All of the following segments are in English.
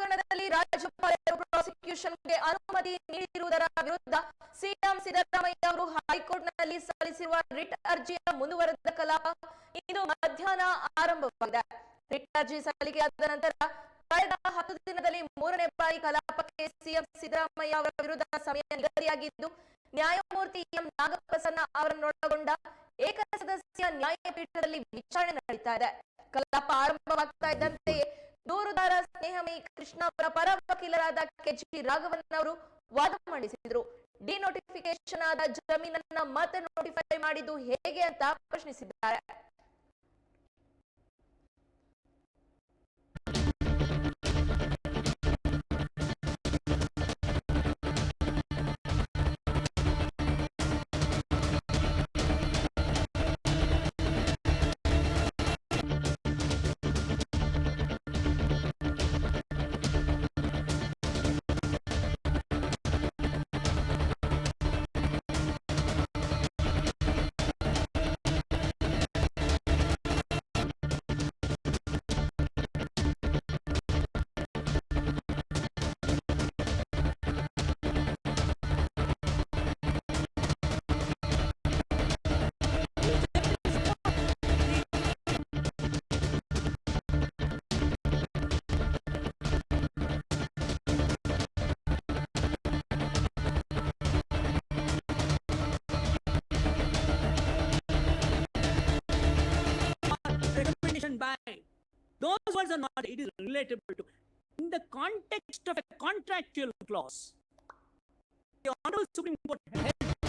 ಹಗರಣದಲ್ಲಿ ರಾಜ್ಯಪಾಲರು ಪ್ರಾಸಿಕ್ಯೂಷನ್ಗೆ ಅನುಮತಿ ನೀಡಿರುವುದರ ವಿರುದ್ಧ ಸಿಎಂ ಸಿದ್ದರಾಮಯ್ಯ ಅವರು ಹೈಕೋರ್ಟ್ನಲ್ಲಿ ಸಲ್ಲಿಸಿರುವ ರಿಟ್ ಅರ್ಜಿಯ ಮುಂದುವರೆದ ಕಲಾಪ ಇಂದು ಮಧ್ಯಾಹ್ನ ಆರಂಭವಾಗಿದೆ. ರಿಟ್ ಅರ್ಜಿ ಸಲ್ಲಿಕೆಯಾದ ನಂತರ ಕಳೆದ ಹತ್ತು ದಿನದಲ್ಲಿ ಮೂರನೇ ಬಾರಿ ಕಲಾಪಕ್ಕೆ ಸಿಎಂ ಸಿದ್ದರಾಮಯ್ಯ ಅವರ ವಿರುದ್ಧ ಸಮಯ ನಿಗದಿಯಾಗಿದ್ದು, ನ್ಯಾಯಮೂರ್ತಿ ಎಂ ನಾಗಪ್ರಸನ್ನ ಅವರನ್ನೊಳಗೊಂಡ ಏಕಸದಸ್ಯ ನ್ಯಾಯಪೀಠದಲ್ಲಿ ವಿಚಾರಣೆ ನಡೀತಾ ಇದೆ. ಕಲಾಪ ಆರಂಭವಾಗ್ತಾ ಇದ್ದಂತೆಯೇ ದೂರುದಾರ ಸ್ನೇಹಮಯಿ ಕೃಷ್ಣ ಅವರ ಪರ ವಕೀಲರಾದ ಕೆಜಿ ರಾಘವನ್ ಅವರು ವಾದ ಮಂಡಿಸಿದ್ರು. ಡಿನೋಟಿಫಿಕೇಶನ್ ಆದ ಜಮೀನನ್ನ ಮತ್ತೆ ನೋಟಿಫೈ ಮಾಡಿದ್ದು ಹೇಗೆ ಅಂತ ಪ್ರಶ್ನಿಸಿದ್ದಾರೆ. By. Those words are not it is relatable to in the context of a contractual clause. The honorable supreme court held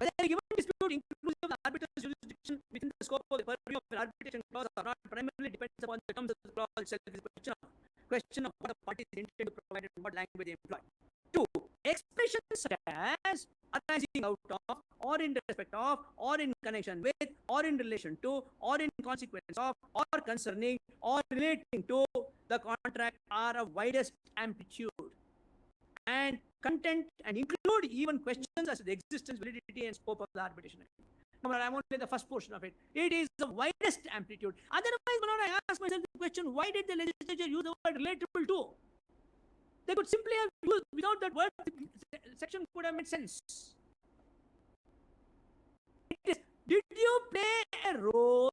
whether a given dispute inclusive of the arbitrator's jurisdiction within the scope of the purview of arbitration clause or not primarily depends upon the terms of the clause itself is question of question of what the parties intend to provide and what language they employ. Two, expressions such as arising out of, or in respect of, or in connection with, or in relation to, or in consequence of, or concerning, or relating to the contract are of widest amplitude and content and include even questions as to the existence, validity, and scope of the arbitration. I'm only the first portion of it. It is the widest amplitude. Otherwise, when I ask myself the question, why did the legislature use the word relatable to? They could simply have used without that word, the section could have made sense. It is, did you play a role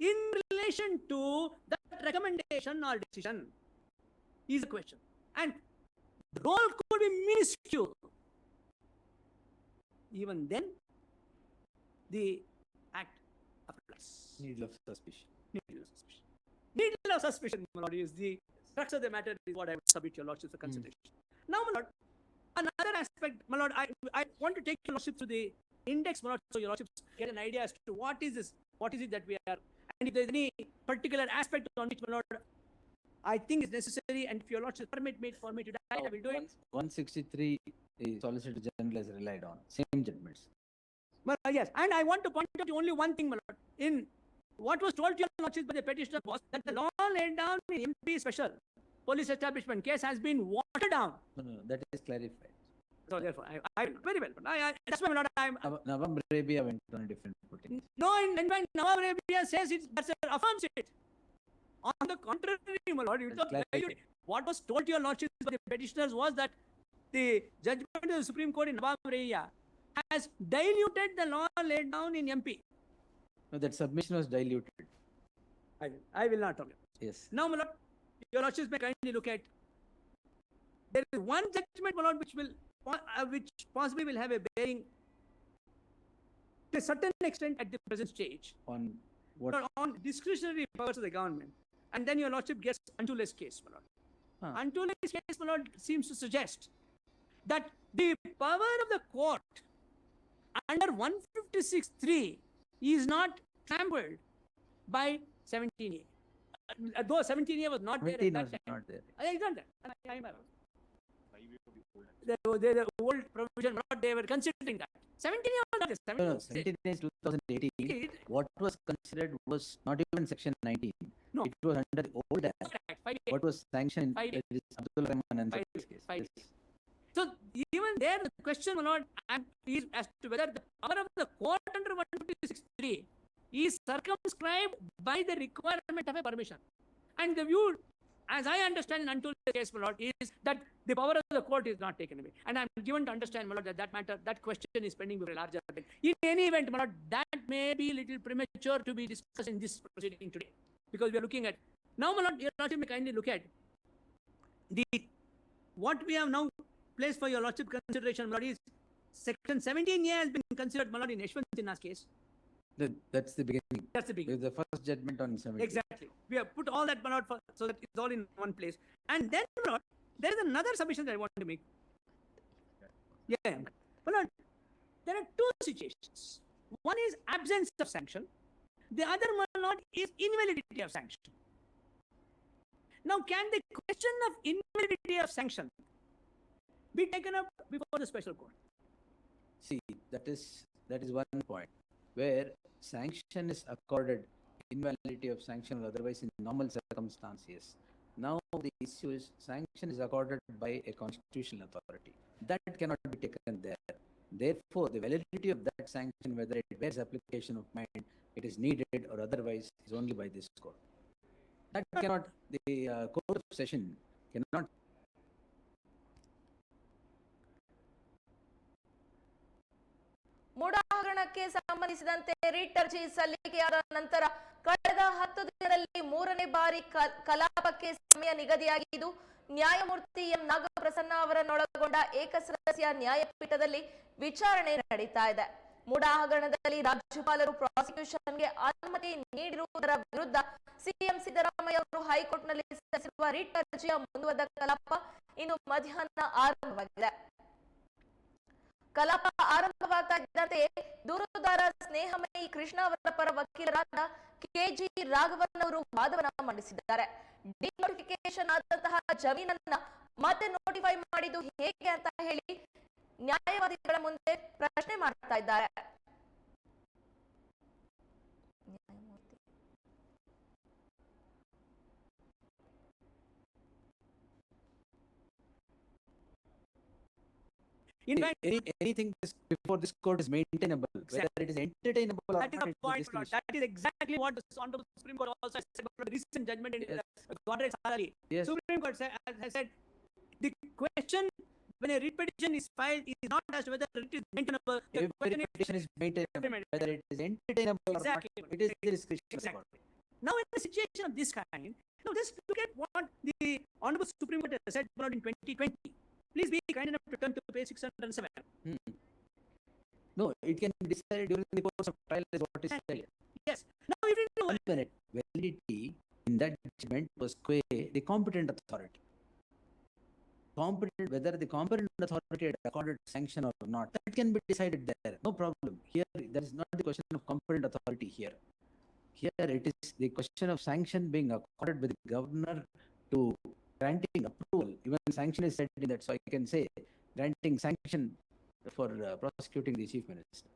in relation to that recommendation or decision? Is the question. And role could be minuscule. Even then, the act applies. Need of suspicion. Needle of suspicion. Needle of suspicion, my lord, is the crux of the matter, is what I would submit to your lordship for hmm. consideration. Now, my lord, another aspect, my lord, I, I want to take your lordship to the index, my lord, so your lordship get an idea as to what is this, what is it that we are, and if there's any particular aspect on which, my lord, I think it's necessary, and if your lordship permit me for me to die, I will do it. One sixty-three, the Solicitor General has relied on, same judgments. Well, uh, yes, and I want to point out only one thing, my lord. In what was told to your lordship by the petitioner was that the law laid down in MP special police establishment case has been watered down. No, no, that is clarified. So therefore, I, I very well, but I, I that's why my lord, I'm Nav- Nawab Arabia went on a different footing. no, in, in fact, Nawab Arabia says it, that's affirms it. On the contrary, my lord, you That's don't clarified. dilute it. what was told to your lordship by the petitioners was that the judgment of the Supreme Court in Arabia has diluted the law laid down in MP. No, that submission was diluted. I will, I will not talk. Yes. Now, my lord, your lordships may kindly look at. There is one judgment, my lord, which will, uh, which possibly will have a bearing to a certain extent at the present stage On what? on discretionary powers of the government. And then your lordship gets unto less case, my lord. Huh. Case, my lord, seems to suggest that the power of the court under 156.3 is not trampled by 17A. Uh, Though 17A was not there at 17 that was time. not there. I have done that. The, the, the old provision, what they were considering that. 17 was not there. No, no, 17 17 is 2018. it- What was considered was not even section 19. No. It was under the old act. Five What was sanctioned, Five that is Abdul Rahman Five case. five Yes. So even there, the question, my not is as to whether the power of the court under 156.3 is circumscribed by the requirement of a permission. And the view, as I understand in the case, my lord, is that the power of the court is not taken away. And I'm given to understand, my lord, that that matter, that question is pending before a larger bench. In any event, my lord, that may be a little premature to be discussed in this proceeding today. Because we are looking at, now, my lord, your lordship may kindly look at the, what we have now placed for your lordship consideration, my lord, is section 17A has been considered, my lord, in Yashwant Sinha's case. That- That's the beginning. That's the. It's the first judgment on 17. Exactly. We have put all that, lord, for, so that it's all in one place. And then, there is another submission that I want to make. Yeah, yeah. There are two situations. One is absence of sanction. The other, lord, is invalidity of sanction. Now, can the question of invalidity of sanction be taken up before the special court? See, that is, that is one point where sanction is accorded, invalidity of sanction or otherwise in normal circumstances. Now, the issue is sanction is accorded by a constitutional authority. That cannot be taken there. Therefore, the validity of that sanction, whether it bears application of mind, it is needed or otherwise is only by this court. That cannot, the uh, court of session cannot ಮೂಡ ಹಗರಣಕ್ಕೆ ಸಂಬಂಧಿಸಿದಂತೆ writ ಅರ್ಜಿ ಸಲ್ಲಿಕೆಯಾದ ನಂತರ ಕಳೆದ ಹತ್ತು ದಿನದಲ್ಲಿ ಮೂರನೇ ಬಾರಿ ಕಲಾಪಕ್ಕೆ ಸಮಯ ನಿಗದಿಯಾಗಿದ್ದು, ನ್ಯಾಯಮೂರ್ತಿ ಎಂ. ನಾಗಪ್ರಸನ್ನ ಅವರನ್ನೊಳಗೊಂಡ ಏಕಸದಸ್ಯ ನ್ಯಾಯಪೀಠದಲ್ಲಿ ವಿಚಾರಣೆ ನಡೀತಾ ಇದೆ. ಮೂಡ ಹಗರಣದಲ್ಲಿ ರಾಜ್ಯಪಾಲರು ಪ್ರಾಸಿಕ್ಯೂಷನ್ಗೆ ಅನುಮತಿ ನೀಡಿರುವುದರ ವಿರುದ್ಧ ಸಿಎಂ ಸಿದ್ದರಾಮಯ್ಯ ಅವರು ಹೈಕೋರ್ಟ್ನಲ್ಲಿ ಸಲ್ಲಿಸಿರುವ ರಿಟ್ ಅರ್ಜಿಯ ಮುಂದುವರೆದ ಕಲಾಪ ಇಂದು ಮಧ್ಯಾಹ್ನ ಆರಂಭವಾಗಿದೆ. ಕಲಾಪ ಆರಂಭವಾಗ್ತಾ ಇದ್ದಂತೆ ದೂರುದಾರ ಸ್ನೇಹಮಯಿ ಕೃಷ್ಣ ಅವರ ಪರ ವಕೀಲರಾದ ಕೆಜಿ ರಾಘವನ್ ಅವರು ವಾದವನ್ನ ಮಂಡಿಸಿದ್ದಾರೆ. ಡಿನೋಟಿಫಿಕೇಶನ್ ಆದಂತಹ ಜಮೀನನ್ನ ಮತ್ತೆ ನೋಟಿಫೈ ಮಾಡಿದ್ದು ಹೇಗೆ ಅಂತ ಹೇಳಿ ನ್ಯಾಯವಾದಿಗಳ ಮುಂದೆ ಪ್ರಶ್ನೆ ಮಾಡ್ತಾ ಇದ್ದಾರೆ In fact, Any, anything this, before this court is maintainable, whether it is entertainable or That is the point, lord. That is exactly what the Honorable Supreme Court also said about the recent judgment in Yes. uh, Godrej Salari. Yes, Supreme Court said, has said, the question when a writ petition is filed is not as to whether it is maintainable. The every question is is maintainable, whether it is entertainable or not, exactly. it is the discretion of the Exactly. court. Now, in a situation of this kind, now just look at what the Honorable Supreme Court has said in 2020. Please be kind enough to turn to page 607. Hmm. No, it can be decided during the course of trial is what is said. Yes. Now, if you know, minute, validity in that judgment was qua the competent authority. Competent, whether the competent authority had accorded sanction or not, that can be decided there, no problem. Here, that is not the question of competent authority here. Here it is the question of sanction being accorded by the governor to granting approval, even sanction is said in that, so I can say granting sanction for uh, prosecuting the chief minister.